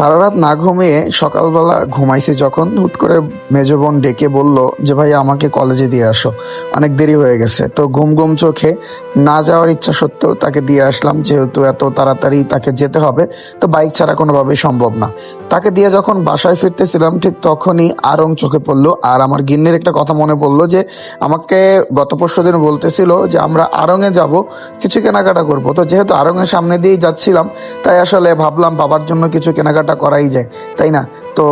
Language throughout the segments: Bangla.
সারা রাত না ঘুমিয়ে সকালবেলা ঘুমাইছি যখন, হুট করে মেজ বোন ডেকে বলল যে, ভাই, আমাকে কলেজে দিয়ে আসো। অনেক দেরি হয়ে গেছে। তো ঘুম ঘুম চোখে না যাওয়ার ইচ্ছা সত্ত্বেও তাকে দিয়ে আসলাম, যেহেতু এত তাড়াতাড়ি তাকে যেতে হবে, তো বাইক ছাড়া কোনোভাবেই সম্ভব না। তাকে দিয়ে যখন বাসায় ফিরতেছিলাম, ঠিক তখনই আরং চোখে পড়ল আর আমার গিন্নির একটা কথা মনে পড়ল যে, আমাকে গত পরশু দিন বলতেছিল যে, আমরা আরঙে যাব, কিছু কেনাকাটা করব। তো যেহেতু আরঙের সামনে দিয়েই যাচ্ছিলাম, তাই আসলে ভাবলাম বাবার জন্য কিছু কেনাকাটা করাই যায় তাই না? তো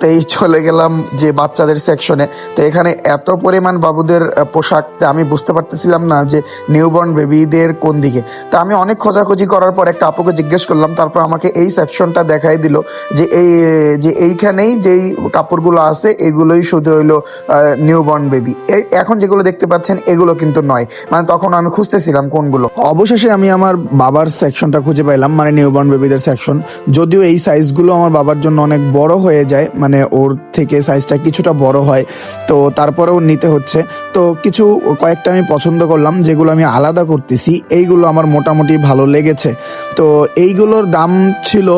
তেই চলে গেলাম যে বাচ্চাদের সেকশনে তো এখানে এত পরিমাণ বাবুদের পোশাক আমি বুঝতে পারতেছিলাম না যে নিউবর্ন বেবিদের কোন দিকে। তো আমি অনেক খোঁজাখুঁজি করার পর একটা আপুকে জিজ্ঞেস করলাম, তারপর আমাকে এই সেকশনটা দেখাই দিল যে এই, যে এইখানেই যেই কাপড়গুলো আছে, এগুলোই শুধু হইল নিউবর্ন বেবি এখন যেগুলো দেখতে পাচ্ছেন, এগুলো কিন্তু নয়। মানে তখন আমি খুঁজতেছিলাম কোনগুলো। অবশেষে আমি আমার বাবার সেকশনটা খুঁজে পাইলাম মানে নিউবর্ন বেবিদের সেকশন যদিও এই সাইজগুলো আমার বাবার জন্য অনেক বড় হয়ে যায় মানে ওর থেকে সাইজটা কিছুটা বড় হয়, তো তারপরেও নিতে হচ্ছে। তো কিছু কয়েকটা আমি পছন্দ করলাম, যেগুলো আমি আলাদা করতেছি, এইগুলো আমার মোটামুটি ভালো লেগেছে। তো এইগুলোর দাম ছিল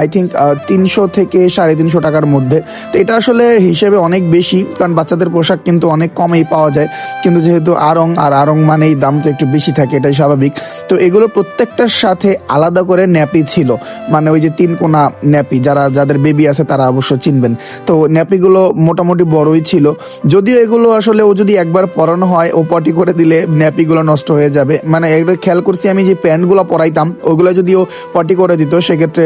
আই থিঙ্ক তিনশো থেকে সাড়ে তিনশো টাকার মধ্যে। তো এটা আসলে হিসেবে অনেক বেশি, কারণ বাচ্চাদের পোশাক কিন্তু অনেক কমেই পাওয়া যায়। কিন্তু যেহেতু আরং আর আরং মানেই দাম তো একটু বেশি থাকে, এটাই স্বাভাবিক। তো এগুলো প্রত্যেকটার সাথে আলাদা করে ন্যাপি ছিল মানে ওই যে তিন কোনা ন্যাপি, যারা, যাদের বেবি আছে, তারা অবশ্য চিনবেন। তো ন্যাপিগুলো মোটামুটি বড়ই ছিল। যদিও এগুলো আসলে ও যদি একবার পরানো হয়, ও পটি করে দিলে ন্যাপিগুলো নষ্ট হয়ে যাবে। মানে এগুলো খেয়াল করছি আমি যে প্যান্টগুলো পরাইতাম, ওগুলো যদি ও পটি করে দিত, সেক্ষেত্রে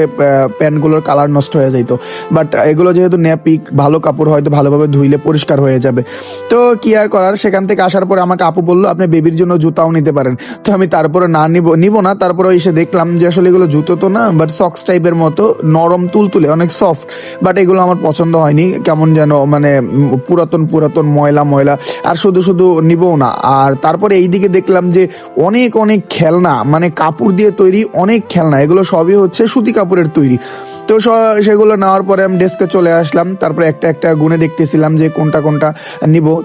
প্যান্টগুলোর কালার নষ্ট হয়ে যেত বাট এগুলো যেহেতু ন্যাপি, ভালো কাপড় হয়তো ভালোভাবে ধুইলে পরিষ্কার হয়ে যাবে। তো কি আর করার? সেখান থেকে আসার পরে আমাকে আপু বলল, আপনি বেবির জন্য জুতাও নিতে পারেন। তো আমি তারপরে না নিব নিব না। তারপরে এসে দেখলাম যে আসলে এগুলো জুতো তো না, বাট সক্স টাইপের মতো নরম তুলতুলে, অনেক সফট বাট এগুলো আমার পছন্দ হয়নি। কেমন যেন মানে পুরাতন পুরাতন ময়লা ময়লা। আর শুধু শুধু নিবও না। আর তারপরে এইদিকে দেখলাম যে অনেক অনেক খেলনা মানে কাপড় দিয়ে তৈরি অনেক খেলনা। এগুলো সবই হচ্ছে সুতি কাপড়ের তৈরি। তো সেগুলো নেওয়ার পরে আমি ডেস্কে চলে আসলাম। তারপরে একটা একটা গুনে দেখতেছিলাম যে কোনটা কোনটা নিব।